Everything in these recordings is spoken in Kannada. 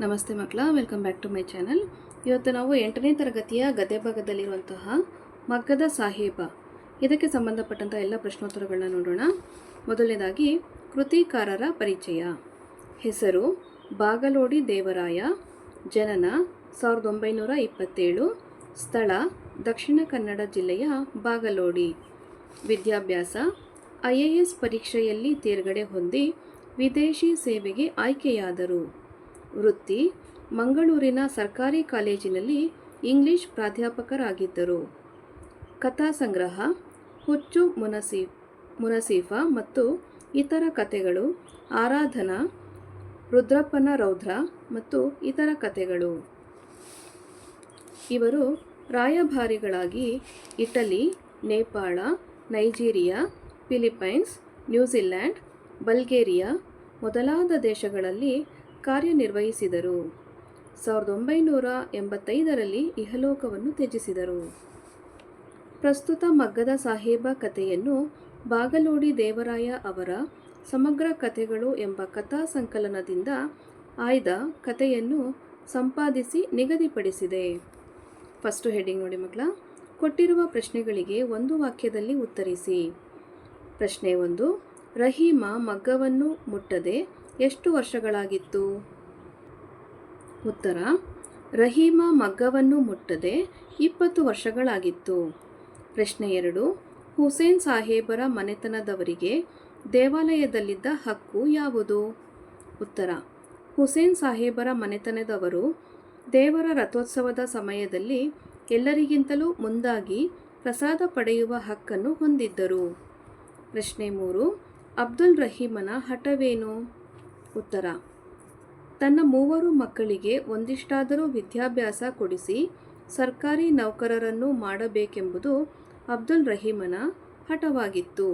ನಮಸ್ತೆ ಮಕ್ಕಳ welcome back to my channel ಇವತ್ತು ನಾವು ಎಂಟನೇ ತರಗತಿಯ ಗದ್ಯ ಭಾಗದಲ್ಲಿರುವಂತಹ ಮಗ್ಗದ ಸಾಹೇಬ. ಇದಕ್ಕೆ ಸಂಬಂಧಪಟ್ಟಂಥ ಎಲ್ಲ ಪ್ರಶ್ನೋತ್ತರಗಳನ್ನ ನೋಡೋಣ. ಮೊದಲನೇದಾಗಿ, ಕೃತಿಕಾರರ ಪರಿಚಯ. ಹೆಸರು, ಬಾಗಲೋಡಿ ದೇವರಾಯ, ಜನನ, ಸಾವಿರದ ಒಂಬೈನೂರ ಇಪ್ಪತ್ತೇಳು, ಸ್ಥಳ, ದಕ್ಷಿಣ ಕನ್ನಡ ಜಿಲ್ಲೆಯ ಬಾಗಲೋಡಿ. ವಿದ್ಯಾಭ್ಯಾಸ, ಐ ಎ ಎಸ್ ಪರೀಕ್ಷೆಯಲ್ಲಿ ತೇರ್ಗಡೆ ಹೊಂದಿ ವಿದೇಶಿ ಸೇವೆಗೆ ಆಯ್ಕೆಯಾದರು. ವೃತ್ತಿ, ಮಂಗಳೂರಿನ ಸರ್ಕಾರಿ ಕಾಲೇಜಿನಲ್ಲಿ ಇಂಗ್ಲಿಷ್ ಪ್ರಾಧ್ಯಾಪಕರಾಗಿದ್ದರು. ಕಥಾ ಸಂಗ್ರಹ, ಹುಚ್ಚು ಮುನಸಿ, ಮುನಸೀಫ ಮತ್ತು ಇತರ ಕಥೆಗಳು, ಆರಾಧನಾ, ರುದ್ರಪ್ಪನ ರೌದ್ರ ಮತ್ತು ಇತರ ಕಥೆಗಳು. ಇವರು ರಾಯಭಾರಿಗಳಾಗಿ Italy, Nepal, Nigeria, Philippines, New Zealand, Bulgaria ಮೊದಲಾದ ದೇಶಗಳಲ್ಲಿ ಕಾರ್ಯನಿರ್ವಹಿಸಿದರು. ಸಾವಿರದ ಒಂಬೈನೂರ ಎಂಬತ್ತೈದರಲ್ಲಿ ಇಹಲೋಕವನ್ನು ತ್ಯಜಿಸಿದರು. ಪ್ರಸ್ತುತ ಮಗ್ಗದ ಸಾಹೇಬ ಕಥೆಯನ್ನು ಬಾಗಲೋಡಿ ದೇವರಾಯ ಅವರ ಸಮಗ್ರ ಕಥೆಗಳು ಎಂಬ ಕಥಾ ಸಂಕಲನದಿಂದ ಆಯ್ದ ಕಥೆಯನ್ನು ಸಂಪಾದಿಸಿ ನಿಗದಿಪಡಿಸಿದೆ. ಫಸ್ಟು ಹೆಡ್ಡಿಂಗ್ ನೋಡಿ ಮಕ್ಕಳ ಕೊಟ್ಟಿರುವ ಪ್ರಶ್ನೆಗಳಿಗೆ ಒಂದು ವಾಕ್ಯದಲ್ಲಿ ಉತ್ತರಿಸಿ. ಪ್ರಶ್ನೆ ಒಂದು, ರಹೀಮ ಮಗ್ಗವನ್ನು ಮುಟ್ಟದೆ ಎಷ್ಟು ವರ್ಷಗಳಾಗಿತ್ತು? ಉತ್ತರ, ರಹೀಮ ಮಗ್ಗವನ್ನು ಮುಟ್ಟದೆ ಇಪ್ಪತ್ತು ವರ್ಷಗಳಾಗಿತ್ತು. ಪ್ರಶ್ನೆ ಎರಡು, ಹುಸೇನ್ ಸಾಹೇಬರ ಮನೆತನದವರಿಗೆ ದೇವಾಲಯದಲ್ಲಿದ್ದ ಹಕ್ಕು ಯಾವುದು? ಉತ್ತರ, ಹುಸೇನ್ ಸಾಹೇಬರ ಮನೆತನದವರು ದೇವರ ರಥೋತ್ಸವದ ಸಮಯದಲ್ಲಿ ಎಲ್ಲರಿಗಿಂತಲೂ ಮುಂದಾಗಿ ಪ್ರಸಾದ ಪಡೆಯುವ ಹಕ್ಕನ್ನು ಹೊಂದಿದ್ದರು. ಪ್ರಶ್ನೆ ಮೂರು, ಅಬ್ದುಲ್ ರಹೀಮನ ಹಠವೇನು? ಉತ್ತರ. ತನ್ನ ಮೂವರು ಮಕ್ಕಳಿಗೆ ಒಂದಿಷ್ಟಾದರೂ ವಿದ್ಯಾಭ್ಯಾಸ ಕೊಡಿಸಿ ಸರ್ಕಾರಿ ನೌಕರರನ್ನು ಮಾಡಬೇಕೆಂಬುದು ಅಬ್ದುಲ್ ರಹೀಮನ ಹಠವಾಗಿತ್ತು.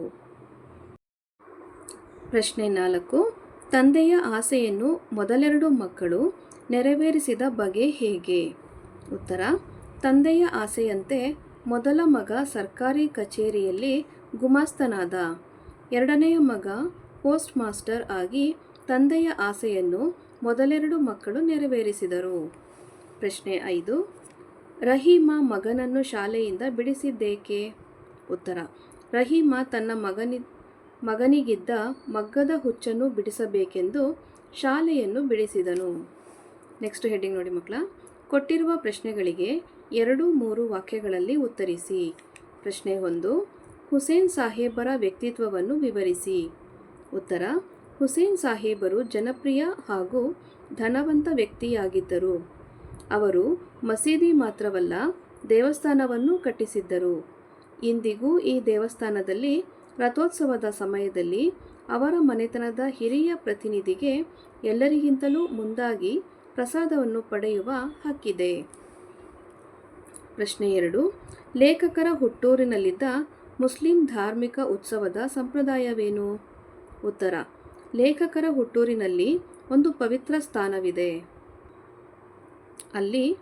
ಪ್ರಶ್ನೆ ನಾಲ್ಕು. ತಂದೆಯ ಆಸೆಯನ್ನು ಮೊದಲೆರಡು ಮಕ್ಕಳು ನೆರವೇರಿಸಿದ ಬಗೆ ಹೇಗೆ? ಉತ್ತರ. ತಂದೆಯ ಆಸೆಯಂತೆ ಮೊದಲ ಮಗ ಸರ್ಕಾರಿ ಕಚೇರಿಯಲ್ಲಿ ಗುಮಾಸ್ತನಾದ, ಎರಡನೆಯ ಮಗ ಪೋಸ್ಟ್ ಮಾಸ್ಟರ್ ಆಗಿ ತಂದೆಯ ಆಸೆಯನ್ನು ಮೊದಲೆರಡು ಮಕ್ಕಳು ನೆರವೇರಿಸಿದರು. ಪ್ರಶ್ನೆ ಐದು, ರಹೀಮ ಮಗನನ್ನು ಶಾಲೆಯಿಂದ ಬಿಡಿಸಿದ್ದೇಕೆ? ಉತ್ತರ, ರಹೀಮ ತನ್ನ ಮಗನಿ, ಮಗನಿಗಿದ್ದ ಮಗ್ಗದ ಹುಚ್ಚನ್ನು ಬಿಡಿಸಬೇಕೆಂದು ಶಾಲೆಯನ್ನು ಬಿಡಿಸಿದನು. ನೆಕ್ಸ್ಟ್ ಹೆಡ್ಡಿಂಗ್ ನೋಡಿ ಮಕ್ಕಳ, ಕೊಟ್ಟಿರುವ ಪ್ರಶ್ನೆಗಳಿಗೆ ಎರಡು ಮೂರು ವಾಕ್ಯಗಳಲ್ಲಿ ಉತ್ತರಿಸಿ. ಪ್ರಶ್ನೆ ಒಂದು, ಹುಸೇನ್ ಸಾಹೇಬರ ವ್ಯಕ್ತಿತ್ವವನ್ನು ವಿವರಿಸಿ. ಉತ್ತರ ಹುಸೇನ್ ಸಾಹೇಬರು ಜನಪ್ರಿಯ ಹಾಗೂ ಧನವಂತ ವ್ಯಕ್ತಿಯಾಗಿದ್ದರು. ಅವರು ಮಸೀದಿ ಮಾತ್ರವಲ್ಲ, ದೇವಸ್ಥಾನವನ್ನು ಕಟ್ಟಿಸಿದ್ದರು. ಇಂದಿಗೂ ಈ ದೇವಸ್ಥಾನದಲ್ಲಿ ರಥೋತ್ಸವದ ಸಮಯದಲ್ಲಿ ಅವರ ಮನೆತನದ ಹಿರಿಯ ಪ್ರತಿನಿಧಿಗೆ ಎಲ್ಲರಿಗಿಂತಲೂ ಮುಂದಾಗಿ ಪ್ರಸಾದವನ್ನು ಪಡೆಯುವ ಹಕ್ಕಿದೆ. ಪ್ರಶ್ನೆ ಎರಡು, ಲೇಖಕರ ಹುಟ್ಟೂರಿನಲ್ಲಿದ್ದ ಮುಸ್ಲಿಂ ಧಾರ್ಮಿಕ ಉತ್ಸವದ ಸಂಪ್ರದಾಯವೇನು? ಉತ್ತರ ಲೇಖಕರ ಹುಟ್ಟೂರಿನಲ್ಲಿ ಒಂದು ಪವಿತ್ರ ಸ್ಥಾನವಿದೆ. ಅಲ್ಲಿ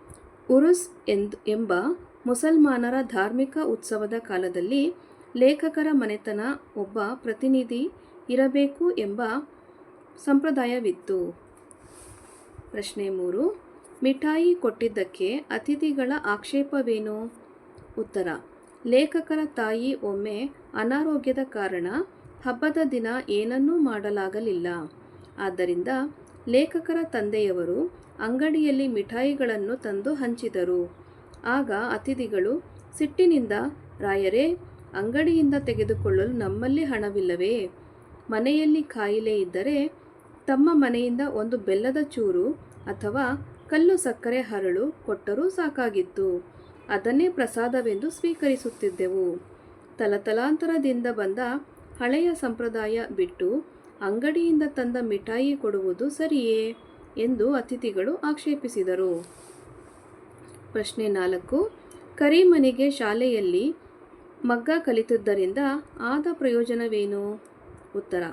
ಉರುಸ್ ಎಂದು ಎಂಬ ಮುಸಲ್ಮಾನರ ಧಾರ್ಮಿಕ ಉತ್ಸವದ ಕಾಲದಲ್ಲಿ ಲೇಖಕರ ಮನೆತನ ಒಬ್ಬ ಪ್ರತಿನಿಧಿ ಇರಬೇಕು ಎಂಬ ಸಂಪ್ರದಾಯವಿತ್ತು. ಪ್ರಶ್ನೆ ಮೂರು, ಮಿಠಾಯಿ ಕೊಟ್ಟಿದ್ದಕ್ಕೆ ಅತಿಥಿಗಳ ಆಕ್ಷೇಪವೇನು? ಉತ್ತರ, ಲೇಖಕರ ತಾಯಿ ಒಮ್ಮೆ ಅನಾರೋಗ್ಯದ ಕಾರಣ ಹಬ್ಬದ ದಿನ ಏನನ್ನೂ ಮಾಡಲಾಗಲಿಲ್ಲ. ಆದ್ದರಿಂದ ಲೇಖಕರ ತಂದೆಯವರು ಅಂಗಡಿಯಲ್ಲಿ ಮಿಠಾಯಿಗಳನ್ನು ತಂದು ಹಂಚಿದರು. ಆಗ ಅತಿಥಿಗಳು, ಸಿಟ್ಟಿನಿಂದ, ರಾಯರೇ, ಅಂಗಡಿಯಿಂದ ತೆಗೆದುಕೊಳ್ಳಲು ನಮ್ಮಲ್ಲಿ ಹಣವಿಲ್ಲವೇ? ಮನೆಯಲ್ಲಿ ಕಾಯಿಲೆ ಇದ್ದರೆ ತಮ್ಮ ಮನೆಯಿಂದ ಒಂದು ಬೆಲ್ಲದ ಚೂರು ಅಥವಾ ಕಲ್ಲು ಸಕ್ಕರೆ ಹರಳು ಕೊಟ್ಟರೂ ಸಾಕಾಗಿತ್ತು. ಅದನ್ನೇ ಪ್ರಸಾದವೆಂದು ಸ್ವೀಕರಿಸುತ್ತಿದ್ದೆವು. ತಲತಲಾಂತರದಿಂದ ಬಂದ ಹಳೆಯ ಸಂಪ್ರದಾಯ ಬಿಟ್ಟು ಅಂಗಡಿಯಿಂದ ತಂದ ಮಿಠಾಯಿ ಕೊಡುವುದು ಸರಿಯೇ? ಎಂದು ಅತಿಥಿಗಳು ಆಕ್ಷೇಪಿಸಿದರು. ಪ್ರಶ್ನೆ ನಾಲ್ಕು. ಕರೀಮನಿಗೆ ಶಾಲೆಯಲ್ಲಿ ಮಗ್ಗ ಕಲಿತದ್ದರಿಂದ ಆದ ಪ್ರಯೋಜನವೇನು? ಉತ್ತರ.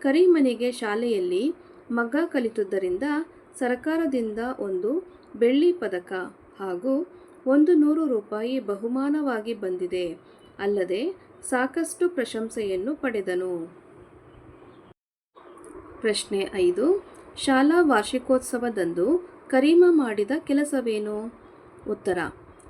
ಕರೀಮನಿಗೆ ಶಾಲೆಯಲ್ಲಿ ಮಗ್ಗ ಕಲಿತದ್ದರಿಂದ ಸರ್ಕಾರದಿಂದ ಒಂದು ಬೆಳ್ಳಿ ಪದಕ ಹಾಗೂ ಒಂದು ನೂರು ರೂಪಾಯಿ ಬಹುಮಾನವಾಗಿ ಬಂದಿದೆ. ಅಲ್ಲದೆ ಸಾಕಷ್ಟು ಪ್ರಶಂಸೆಯನ್ನು ಪಡೆದನು. ಪ್ರಶ್ನೆ ಐದು, ಶಾಲಾ ವಾರ್ಷಿಕೋತ್ಸವದಂದು ಕರೀಮ ಮಾಡಿದ ಕೆಲಸವೇನು? ಉತ್ತರ,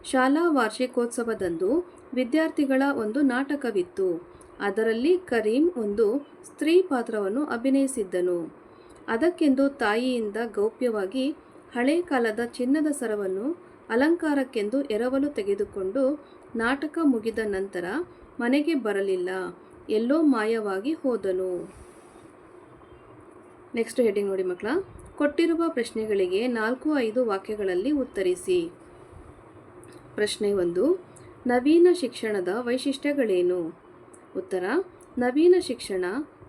ಶಾಲಾ ವಾರ್ಷಿಕೋತ್ಸವದಂದು ವಿದ್ಯಾರ್ಥಿಗಳ ಒಂದು ನಾಟಕವಿತ್ತು. ಅದರಲ್ಲಿ ಕರೀಂ ಒಂದು ಸ್ತ್ರೀ ಪಾತ್ರವನ್ನು ಅಭಿನಯಿಸಿದ್ದನು. ಅದಕ್ಕೆಂದು ತಾಯಿಯಿಂದ ಗೌಪ್ಯವಾಗಿ ಹಳೆ ಕಾಲದ ಚಿನ್ನದ ಸರವನ್ನು ಅಲಂಕಾರಕ್ಕೆಂದು ಎರವಲು ತೆಗೆದುಕೊಂಡು ನಾಟಕ ಮುಗಿದ ನಂತರ ಮನೆಗೆ ಬರಲಿಲ್ಲ. ಎಲ್ಲೋ ಮಾಯವಾಗಿ ಹೋದನು. ನೆಕ್ಸ್ಟ್ ಹೆಡ್ಡಿಂಗ್ ನೋಡಿ ಮಕ್ಕಳ. ಕೊಟ್ಟಿರುವ ಪ್ರಶ್ನೆಗಳಿಗೆ ನಾಲ್ಕು ಐದು ವಾಕ್ಯಗಳಲ್ಲಿ ಉತ್ತರಿಸಿ. ಪ್ರಶ್ನೆ ಒಂದು, ನವೀನ ಶಿಕ್ಷಣದ ವೈಶಿಷ್ಟ್ಯಗಳೇನು? ಉತ್ತರ, ನವೀನ ಶಿಕ್ಷಣ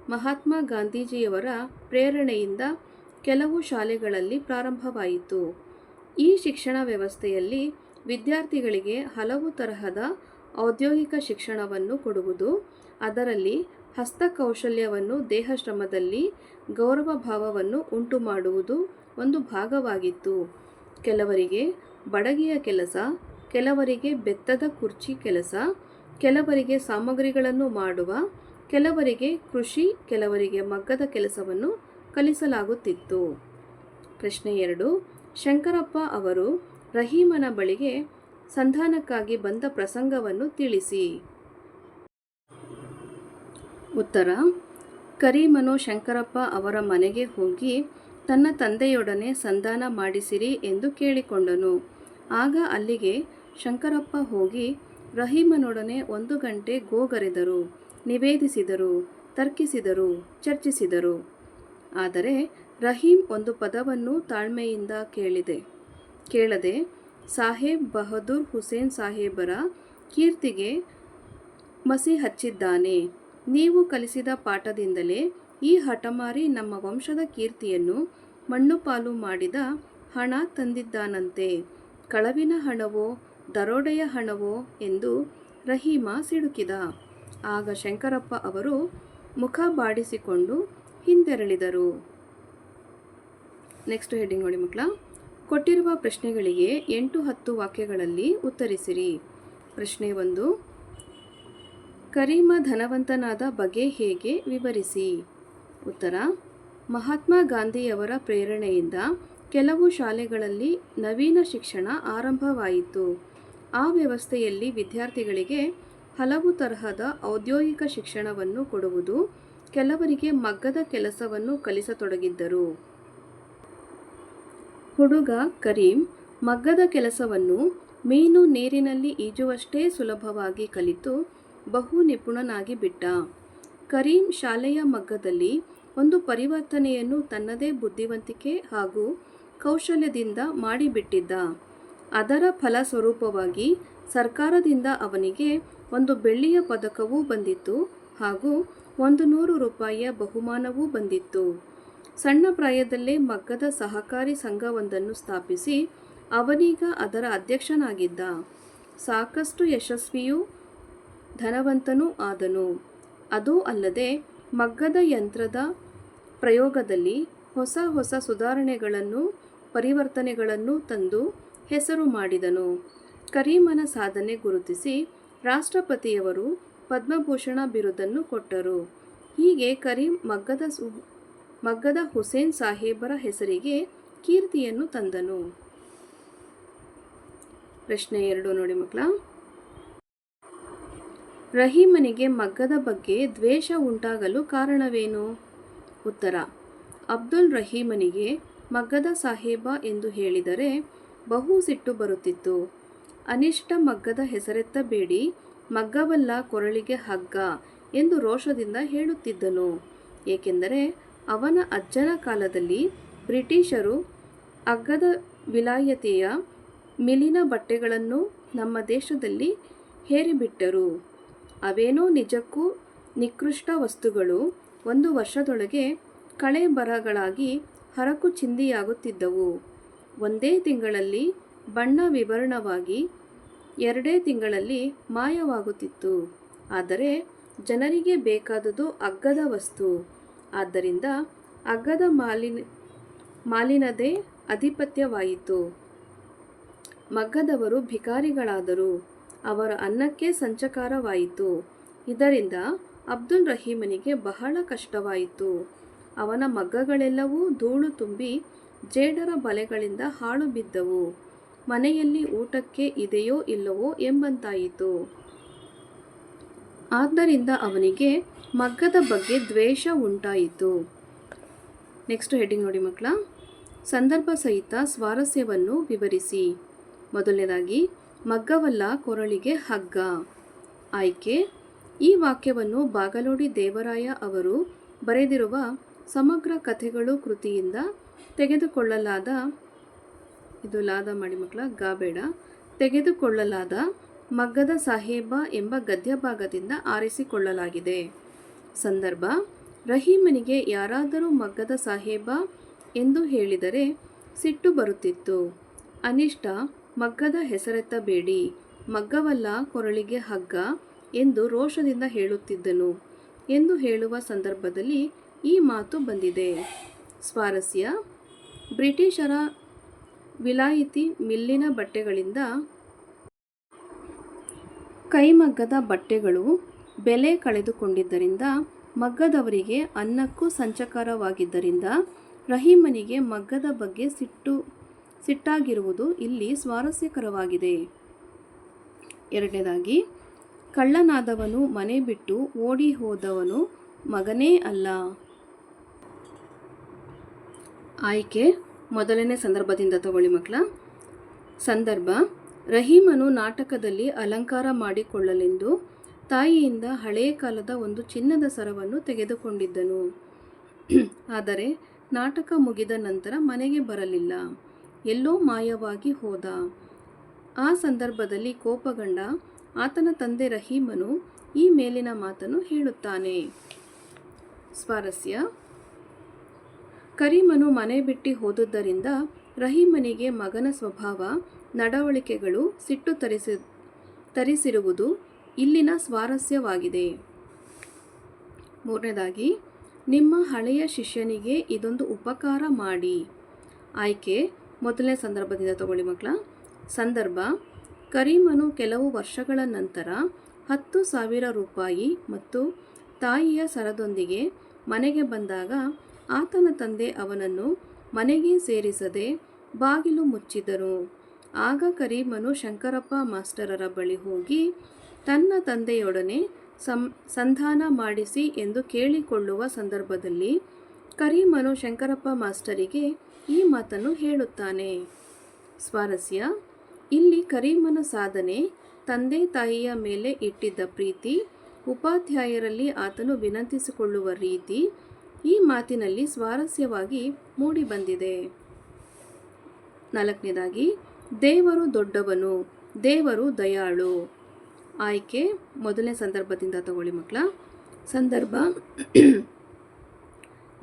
ಮಹಾತ್ಮ ಗಾಂಧೀಜಿಯವರ ಪ್ರೇರಣೆಯಿಂದ ಕೆಲವು ಶಾಲೆಗಳಲ್ಲಿ ಪ್ರಾರಂಭವಾಯಿತು. ಈ ಶಿಕ್ಷಣ ವ್ಯವಸ್ಥೆಯಲ್ಲಿ ವಿದ್ಯಾರ್ಥಿಗಳಿಗೆ ಹಲವು ತರಹದ ಔದ್ಯೋಗಿಕ ಶಿಕ್ಷಣವನ್ನು ಕೊಡುವುದು, ಅದರಲ್ಲಿ ಹಸ್ತಕೌಶಲ್ಯವನ್ನು, ದೇಹಶ್ರಮದಲ್ಲಿ ಗೌರವ ಭಾವವನ್ನು ಉಂಟು ಮಾಡುವುದು ಒಂದು ಭಾಗವಾಗಿತ್ತು. ಕೆಲವರಿಗೆ ಬಡಗಿಯ ಕೆಲಸ, ಕೆಲವರಿಗೆ ಬೆತ್ತದ ಕುರ್ಚಿ ಕೆಲಸ, ಕೆಲವರಿಗೆ ಸಾಮಗ್ರಿಗಳನ್ನು ಮಾಡುವ, ಕೆಲವರಿಗೆ ಕೃಷಿ, ಕೆಲವರಿಗೆ ಮಗ್ಗದ ಕೆಲಸವನ್ನು ಕಲಿಸಲಾಗುತ್ತಿತ್ತು. ಪ್ರಶ್ನೆ ಎರಡು, ಶಂಕರಪ್ಪ ಅವರು ರಹೀಮನ ಬಳಿಗೆ ಸಂಧಾನಕ್ಕಾಗಿ ಬಂದ ಪ್ರಸಂಗವನ್ನು ತಿಳಿಸಿ. ಉತ್ತರ, ಕರೀಮನು ಶಂಕರಪ್ಪ ಅವರ ಮನೆಗೆ ಹೋಗಿ ತನ್ನ ತಂದೆಯೊಡನೆ ಸಂಧಾನ ಮಾಡಿಸಿರಿ ಎಂದು ಕೇಳಿಕೊಂಡನು. ಆಗ ಅಲ್ಲಿಗೆ ಶಂಕರಪ್ಪ ಹೋಗಿ ರಹೀಮನೊಡನೆ ಒಂದು ಗಂಟೆ ಗೋಗರೆದರು, ನಿವೇದಿಸಿದರು, ತರ್ಕಿಸಿದರು, ಚರ್ಚಿಸಿದರು. ಆದರೆ ರಹೀಂ ಒಂದು ಪದವನ್ನು ತಾಳ್ಮೆಯಿಂದ ಕೇಳಿದೆ. ಕೇಳದೆ ಸಾಹೇಬ್ ಬಹದ್ದೂರ್ ಹುಸೇನ್ ಸಾಹೇಬರ ಕೀರ್ತಿಗೆ ಮಸಿ ಹಚ್ಚಿದ್ದಾನೆ. ನೀವು ಕಲಿಸಿದ ಪಾಠದಿಂದಲೇ ಈ ಹಠಮಾರಿ ನಮ್ಮ ವಂಶದ ಕೀರ್ತಿಯನ್ನು ಮಣ್ಣುಪಾಲು ಮಾಡಿದ ಹಣ ತಂದಿದ್ದಾನಂತೆ. ಕಳವಿನ ಹಣವೋ, ದರೋಡೆಯ ಹಣವೋ ಎಂದು ರಹೀಮ ಸಿಡುಕಿದ. ಆಗ ಶಂಕರಪ್ಪ ಅವರು ಮುಖ ಬಾಡಿಸಿಕೊಂಡು ಹಿಂದೆರಳಿದರು ನೆಕ್ಸ್ಟ್ ಹೆಡ್ಡಿಂಗ್ ನೋಡಿ ಮಕ್ಕಳ. ಕೊಟ್ಟಿರುವ ಪ್ರಶ್ನೆಗಳಿಗೆ ಎಂಟು ಹತ್ತು ವಾಕ್ಯಗಳಲ್ಲಿ ಉತ್ತರಿಸಿರಿ. ಪ್ರಶ್ನೆ ಒಂದು, ಕರೀಮ ಧನವಂತನಾದ ಬಗೆ ಹೇಗೆ ವಿವರಿಸಿ? ಉತ್ತರ, ಮಹಾತ್ಮ ಗಾಂಧಿಯವರ ಪ್ರೇರಣೆಯಿಂದ ಕೆಲವು ಶಾಲೆಗಳಲ್ಲಿ ನವೀನ ಶಿಕ್ಷಣ ಆರಂಭವಾಯಿತು. ಆ ವ್ಯವಸ್ಥೆಯಲ್ಲಿ ವಿದ್ಯಾರ್ಥಿಗಳಿಗೆ ಹಲವು ತರಹದ ಔದ್ಯೋಗಿಕ ಶಿಕ್ಷಣವನ್ನು ಕೊಡುವುದು ಕೆಲವರಿಗೆ ಮಗ್ಗದ ಕೆಲಸವನ್ನು ಕಲಿಸತೊಡಗಿದ್ದರು. ಹುಡುಗ ಕರೀಂ ಮಗ್ಗದ ಕೆಲಸವನ್ನು ಮೀನು ನೀರಿನಲ್ಲಿ ಈಜುವಷ್ಟೇ ಸುಲಭವಾಗಿ ಕಲಿತು ಬಹು ನಿಪುಣನಾಗಿ ಬಿಟ್ಟ. ಕರೀಂ ಶಾಲೆಯ ಮಗ್ಗದಲ್ಲಿ ಒಂದು ಪರಿವರ್ತನೆಯನ್ನು ತನ್ನದೇ ಬುದ್ಧಿವಂತಿಕೆ ಹಾಗೂ ಕೌಶಲ್ಯದಿಂದ ಮಾಡಿಬಿಟ್ಟಿದ್ದ. ಅದರ ಫಲಸ್ವರೂಪವಾಗಿ ಸರ್ಕಾರದಿಂದ ಅವನಿಗೆ ಒಂದು ಬೆಳ್ಳಿಯ ಪದಕವೂ ಬಂದಿತ್ತು ಹಾಗೂ ಒಂದು ನೂರು ರೂಪಾಯಿಯ ಬಹುಮಾನವೂ ಬಂದಿತ್ತು. ಸಣ್ಣ ಪ್ರಾಯದಲ್ಲೇ ಮಗ್ಗದ ಸಹಕಾರಿ ಸಂಘವೊಂದನ್ನು ಸ್ಥಾಪಿಸಿ ಅವನೀಗ ಅದರ ಅಧ್ಯಕ್ಷನಾಗಿದ್ದ. ಸಾಕಷ್ಟು ಯಶಸ್ವಿಯೂ ಧನವಂತನೂ ಆದನು. ಅದೂ ಅಲ್ಲದೆ ಮಗ್ಗದ ಯಂತ್ರದ ಪ್ರಯೋಗದಲ್ಲಿ ಹೊಸ ಹೊಸ ಸುಧಾರಣೆಗಳನ್ನು ಪರಿವರ್ತನೆಗಳನ್ನು ತಂದು ಹೆಸರು ಮಾಡಿದನು. ಕರೀಮನ ಸಾಧನೆ ಗುರುತಿಸಿ ರಾಷ್ಟ್ರಪತಿಯವರು ಪದ್ಮಭೂಷಣ ಬಿರುದನ್ನು ಕೊಟ್ಟರು. ಹೀಗೆ ಕರೀಂ ಮಗ್ಗದ ಮಗ್ಗದ ಹುಸೇನ್ ಸಾಹೇಬರ ಹೆಸರಿಗೆ ಕೀರ್ತಿಯನ್ನು ತಂದನು. ಪ್ರಶ್ನೆ ಎರಡು ನೋಡಿ ಮಕ್ಕಳ. ರಹೀಮನಿಗೆ ಮಗ್ಗದ ಬಗ್ಗೆ ದ್ವೇಷ ಉಂಟಾಗಲು ಕಾರಣವೇನು? ಉತ್ತರ. ಅಬ್ದುಲ್ ರಹೀಮನಿಗೆ ಮಗ್ಗದ ಸಾಹೇಬ ಎಂದು ಹೇಳಿದರೆ ಬಹು ಸಿಟ್ಟು ಬರುತ್ತಿತ್ತು. ಅನಿಷ್ಟ ಮಗ್ಗದ ಹೆಸರೆತ್ತಬೇಡಿ, ಮಗ್ಗವಲ್ಲ ಕೊರಳಿಗೆ ಹಗ್ಗ ಎಂದು ರೋಷದಿಂದ ಹೇಳುತ್ತಿದ್ದನು. ಏಕೆಂದರೆ ಅವನ ಅಜ್ಜನ ಕಾಲದಲ್ಲಿ ಬ್ರಿಟಿಷರು ಅಗ್ಗದ ವಿಲಾಯತೆಯ ಮಿಲಿನ ಬಟ್ಟೆಗಳನ್ನು ನಮ್ಮ ದೇಶದಲ್ಲಿ ಹೇರಿಬಿಟ್ಟರು. ಅವೇನೋ ನಿಜಕ್ಕೂ ನಿಕೃಷ್ಟ ವಸ್ತುಗಳು ಒಂದು ವರ್ಷದೊಳಗೆ ಕಳೆ ಬರಗಳಾಗಿ ಹರಕು ಚಿಂದಿಯಾಗುತ್ತಿದ್ದವು. ಒಂದೇ ತಿಂಗಳಲ್ಲಿ ಬಣ್ಣ ವಿವರಣವಾಗಿ ಎರಡೇ ತಿಂಗಳಲ್ಲಿ ಮಾಯವಾಗುತ್ತಿತ್ತು. ಆದರೆ ಜನರಿಗೆ ಬೇಕಾದುದು ಅಗ್ಗದ ವಸ್ತು. ಆದ್ದರಿಂದ ಅಗ್ಗದ ಮಾಲಿನ, ಮಾಲಿನದೇ ಅಧಿಪತ್ಯವಾಯಿತು. ಮಗ್ಗದವರು ಭಿಕಾರಿಗಳಾದರು. ಅವರ ಅನ್ನಕ್ಕೆ ಸಂಚಕಾರವಾಯಿತು. ಇದರಿಂದ ಅಬ್ದುಲ್ ರಹೀಮನಿಗೆ ಬಹಳ ಕಷ್ಟವಾಯಿತು. ಅವನ ಮಗ್ಗಗಳೆಲ್ಲವೂ ಧೂಳು ತುಂಬಿ ಜೇಡರ ಬಲೆಗಳಿಂದ ಹಾಳು ಬಿದ್ದವು. ಮನೆಯಲ್ಲಿ ಊಟಕ್ಕೆ ಇದೆಯೋ ಇಲ್ಲವೋ ಎಂಬಂತಾಯಿತು. ಆದ್ದರಿಂದ ಅವನಿಗೆ ಮಗ್ಗದ ಬಗ್ಗೆ ದ್ವೇಷ ಉಂಟಾಯಿತು. ನೆಕ್ಸ್ಟ್ ಹೆಡ್ಡಿಂಗ್ ನೋಡಿ ಮಕ್ಕಳ. ಸಂದರ್ಭ ಸಹಿತ ಸ್ವಾರಸ್ಯವನ್ನು ವಿವರಿಸಿ. ಮೊದಲನೇದಾಗಿ, ಮಗ್ಗವಲ್ಲ ಕೊರಳಿಗೆ ಹಗ್ಗ. ಆಯ್ಕೆ, ಈ ವಾಕ್ಯವನ್ನು ಬಾಗಲೋಡಿ ದೇವರಾಯ ಅವರು ಬರೆದಿರುವ ಸಮಗ್ರ ಕಥೆಗಳು ಕೃತಿಯಿಂದ ತೆಗೆದುಕೊಳ್ಳಲಾದ, ಇದು ಲಾದ ಮಾಡಿ ಮಕ್ಕಳ, ಗಾಬೇಡ. ತೆಗೆದುಕೊಳ್ಳಲಾದ ಮಗ್ಗದ ಸಾಹೇಬ ಎಂಬ ಗದ್ಯಭಾಗದಿಂದ ಆರಿಸಿಕೊಳ್ಳಲಾಗಿದೆ. ಸಂದರ್ಭ, ರಹೀಮನಿಗೆ ಯಾರಾದರೂ ಮಗ್ಗದ ಸಾಹೇಬ ಎಂದು ಹೇಳಿದರೆ ಸಿಟ್ಟು ಬರುತ್ತಿತ್ತು. ಅನಿಷ್ಟ, ಮಗ್ಗದ ಹೆಸರೆತ್ತಬೇಡಿ, ಮಗ್ಗವಲ್ಲ ಕೊರಳಿಗೆ ಹಗ್ಗ ಎಂದು ರೋಷದಿಂದ ಹೇಳುತ್ತಿದ್ದನು ಎಂದು ಹೇಳುವ ಸಂದರ್ಭದಲ್ಲಿ ಈ ಮಾತು ಬಂದಿದೆ. ಸ್ವಾರಸ್ಯ, ಬ್ರಿಟಿಷರ ವಿಲಾಯಿತಿ ಮಿಲ್ಲಿನ ಬಟ್ಟೆಗಳಿಂದ ಕೈಮಗ್ಗದ ಬಟ್ಟೆಗಳು ಬೆಲೆ ಕಳೆದುಕೊಂಡಿದ್ದರಿಂದ ಮಗ್ಗದವರಿಗೆ ಅನ್ನಕ್ಕೂ ಸಂಚಕಾರವಾಗಿದ್ದರಿಂದ ರಹೀಮನಿಗೆ ಮಗ್ಗದ ಬಗ್ಗೆ ಸಿಟ್ಟು, ಸಿಟ್ಟಾಗಿರುವುದು ಇಲ್ಲಿ ಸ್ವಾರಸ್ಯಕರವಾಗಿದೆ. ಎರಡನೇದಾಗಿ, ಕಳ್ಳನಾದವನು ಮನೆ ಬಿಟ್ಟು ಓಡಿ ಹೋದವನು ಮಗನೇ ಅಲ್ಲ. ಆಯ್ಕೆ, ಮೊದಲನೇ ಸಂದರ್ಭದಿಂದ ತಗೊಳ್ಳಿ ಮಕ್ಕಳ. ಸಂದರ್ಭ ರಹೀಮನು ನಾಟಕದಲ್ಲಿ ಅಲಂಕಾರ ಮಾಡಿಕೊಳ್ಳಲೆಂದು ತಾಯಿಯಿಂದ ಹಳೆಯ ಕಾಲದ ಒಂದು ಚಿನ್ನದ ಸರವನ್ನು ತೆಗೆದುಕೊಂಡಿದ್ದನು. ಆದರೆ ನಾಟಕ ಮುಗಿದ ನಂತರ ಮನೆಗೆ ಬರಲಿಲ್ಲ. ಎಲ್ಲೋ ಮಾಯವಾಗಿ ಹೋದ. ಆ ಸಂದರ್ಭದಲ್ಲಿ ಕೋಪಗೊಂಡ ಆತನ ತಂದೆ ರಹೀಮನು ಈ ಮೇಲಿನ ಮಾತನ್ನು ಹೇಳುತ್ತಾನೆ. ಸ್ವಾರಸ್ಯ. ಕರೀಮನು ಮನೆ ಬಿಟ್ಟು ಹೋದುದರಿಂದ ರಹೀಮನಿಗೆ ಮಗನ ಸ್ವಭಾವ ನಡವಳಿಕೆಗಳು ಸಿಟ್ಟು ತರಿಸಿ, ತರಿಸಿರುವುದು ಇಲ್ಲಿನ ಸ್ವಾರಸ್ಯವಾಗಿದೆ. ಮೂರನೇದಾಗಿ, ನಿಮ್ಮ ಹಳೆಯ ಶಿಷ್ಯನಿಗೆ ಇದೊಂದು ಉಪಕಾರ ಮಾಡಿ. ಆಯ್ಕೆ, ಮೊದಲನೇ ಸಂದರ್ಭದಿಂದ ತಗೊಳ್ಳಿ ಮಕ್ಕಳ. ಸಂದರ್ಭ, ಕರೀಮನು ಕೆಲವು ವರ್ಷಗಳ ನಂತರ ಹತ್ತು ಸಾವಿರ ರೂಪಾಯಿ ಮತ್ತು ತಾಯಿಯ ಸರದೊಂದಿಗೆ ಮನೆಗೆ ಬಂದಾಗ ಆತನ ತಂದೆ ಅವನನ್ನು ಮನೆಗೆ ಸೇರಿಸದೆ ಬಾಗಿಲು ಮುಚ್ಚಿದರು. ಆಗ ಕರೀಮನು ಶಂಕರಪ್ಪ ಮಾಸ್ಟರರ ಬಳಿ ಹೋಗಿ, ತನ್ನ ತಂದೆಯೊಡನೆ ಸಂ, ಸಂಧಾನ ಮಾಡಿಸಿ ಎಂದು ಕೇಳಿಕೊಳ್ಳುವ ಸಂದರ್ಭದಲ್ಲಿ ಕರೀಮನು ಶಂಕರಪ್ಪ ಮಾಸ್ಟರಿಗೆ ಈ ಮಾತನ್ನು ಹೇಳುತ್ತಾನೆ. ಸ್ವಾರಸ್ಯ, ಇಲ್ಲಿ ಕರೀಮನ ಸಾಧನೆ ತಂದೆ ತಾಯಿಯ ಮೇಲೆ ಇಟ್ಟಿದ್ದ ಪ್ರೀತಿ, ಉಪಾಧ್ಯಾಯರಲ್ಲಿ ಆತನು ವಿನಂತಿಸಿಕೊಳ್ಳುವ ರೀತಿ ಈ ಮಾತಿನಲ್ಲಿ ಸ್ವಾರಸ್ಯವಾಗಿ ಮೂಡಿಬಂದಿದೆ. ನಾಲ್ಕನೇದಾಗಿ ದೇವರು ದೊಡ್ಡವನು, ದೇವರು ದಯಾಳು. ಆಯ್ಕೆ ಮೊದಲನೇ ಸಂದರ್ಭದಿಂದ ತಗೊಳ್ಳಿ ಮಕ್ಕಳ. ಸಂದರ್ಭ,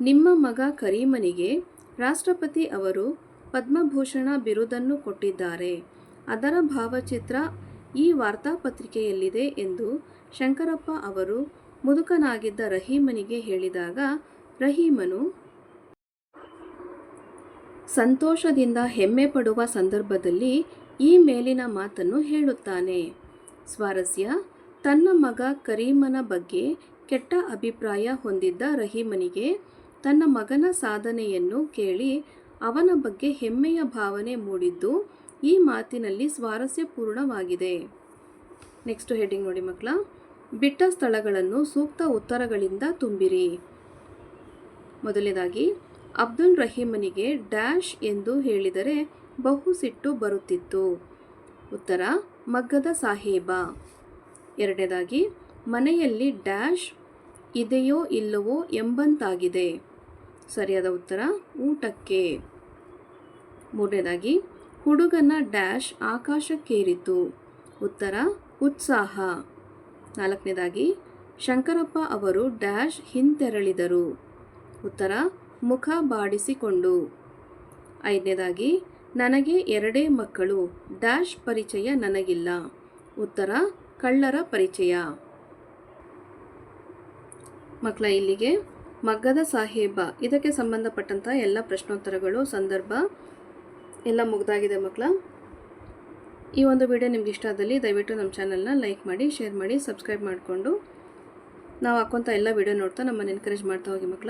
ನಿಮ್ಮ ಮಗ ಕರೀಮನಿಗೆ ರಾಷ್ಟ್ರಪತಿ ಅವರು ಪದ್ಮಭೂಷಣ ಬಿರುದನ್ನು ಕೊಟ್ಟಿದ್ದಾರೆ. ಅದರ ಭಾವಚಿತ್ರ ಈ ವಾರ್ತಾಪತ್ರಿಕೆಯಲ್ಲಿದೆ ಎಂದು ಶಂಕರಪ್ಪ ಅವರು ಮುದುಕನಾಗಿದ್ದ ರಹೀಮನಿಗೆ ಹೇಳಿದಾಗ, ರಹೀಮನು ಸಂತೋಷದಿಂದ ಹೆಮ್ಮೆ ಪಡುವ ಸಂದರ್ಭದಲ್ಲಿ ಈ ಮೇಲಿನ ಮಾತನ್ನು ಹೇಳುತ್ತಾನೆ. ಸ್ವಾರಸ್ಯ, ತನ್ನ ಮಗ ಕರೀಮನ ಬಗ್ಗೆ ಕೆಟ್ಟ ಅಭಿಪ್ರಾಯ ಹೊಂದಿದ್ದ ರಹೀಮನಿಗೆ ತನ್ನ ಮಗನ ಸಾಧನೆಯನ್ನು ಕೇಳಿ ಅವನ ಬಗ್ಗೆ ಹೆಮ್ಮೆಯ ಭಾವನೆ ಮೂಡಿದ್ದು ಈ ಮಾತಿನಲ್ಲಿ ಸ್ವಾರಸ್ಯಪೂರ್ಣವಾಗಿದೆ ನೆಕ್ಸ್ಟ್ ಹೆಡ್ಡಿಂಗ್ ನೋಡಿ ಮಕ್ಕಳ, ಬಿಟ್ಟ ಸ್ಥಳಗಳನ್ನು ಸೂಕ್ತ ಉತ್ತರಗಳಿಂದ ತುಂಬಿರಿ. ಮೊದಲನೇದಾಗಿ ಅಬ್ದುಲ್ ರಹೀಮನಿಗೆ ಡ್ಯಾಶ್ ಎಂದು ಹೇಳಿದರೆ ಬಹು ಸಿಟ್ಟು ಬರುತ್ತಿತ್ತು. ಉತ್ತರ, ಮಗ್ಗದ ಸಾಹೇಬ. ಎರಡನೇದಾಗಿ, ಮನೆಯಲ್ಲಿ ಡ್ಯಾಶ್ ಇದೆಯೋ ಇಲ್ಲವೋ ಎಂಬಂತಾಗಿದೆ. ಸರಿಯಾದ ಉತ್ತರ, ಊಟಕ್ಕೆ. ಮೂರನೇದಾಗಿ, ಹುಡುಗನ ಡ್ಯಾಶ್ ಆಕಾಶಕ್ಕೇರಿತು. ಉತ್ತರ, ಉತ್ಸಾಹ. ನಾಲ್ಕನೇದಾಗಿ, ಶಂಕರಪ್ಪ ಅವರು ಡ್ಯಾಶ್ ಹಿಂತೆರಳಿದರು. ಉತ್ತರ ಮುಖ ಬಾಡಿಸಿಕೊಂಡು. ಐದನೇದಾಗಿ, ನನಗೆ ಎರಡೇ ಮಕ್ಕಳು, ಡ್ಯಾಶ್ ಪರಿಚಯ ನನಗಿಲ್ಲ. ಉತ್ತರ, ಕಳ್ಳರ ಪರಿಚಯ. ಮಕ್ಕಳ ಇಲ್ಲಿಗೆ, ಮಗ್ಗದ ಸಾಹೇಬ, ಇದಕ್ಕೆ ಸಂಬಂಧಪಟ್ಟಂಥ ಎಲ್ಲ ಪ್ರಶ್ನೋತ್ತರಗಳು, ಸಂದರ್ಭ ಎಲ್ಲ ಮುಗ್ದಾಗಿದೆ ಮಕ್ಕಳ. ಈ ಒಂದು ವಿಡಿಯೋ ನಿಮ್ಗೆ ಇಷ್ಟ ಆದಲ್ಲಿ ದಯವಿಟ್ಟು ನಮ್ಮ ಚಾನಲ್ನ ಲೈಕ್ ಮಾಡಿ, ಶೇರ್ ಮಾಡಿ, ಸಬ್ಸ್ಕ್ರೈಬ್ ಮಾಡಿಕೊಂಡು. ನಾವು ಹಾಕೋಂಥ ಎಲ್ಲ ವಿಡಿಯೋ ನೋಡ್ತಾ ನಮ್ಮನ್ನು ಎನ್ಕರೇಜ್ ಮಾಡ್ತಾ ಹೋಗಿ ಮಕ್ಕಳ.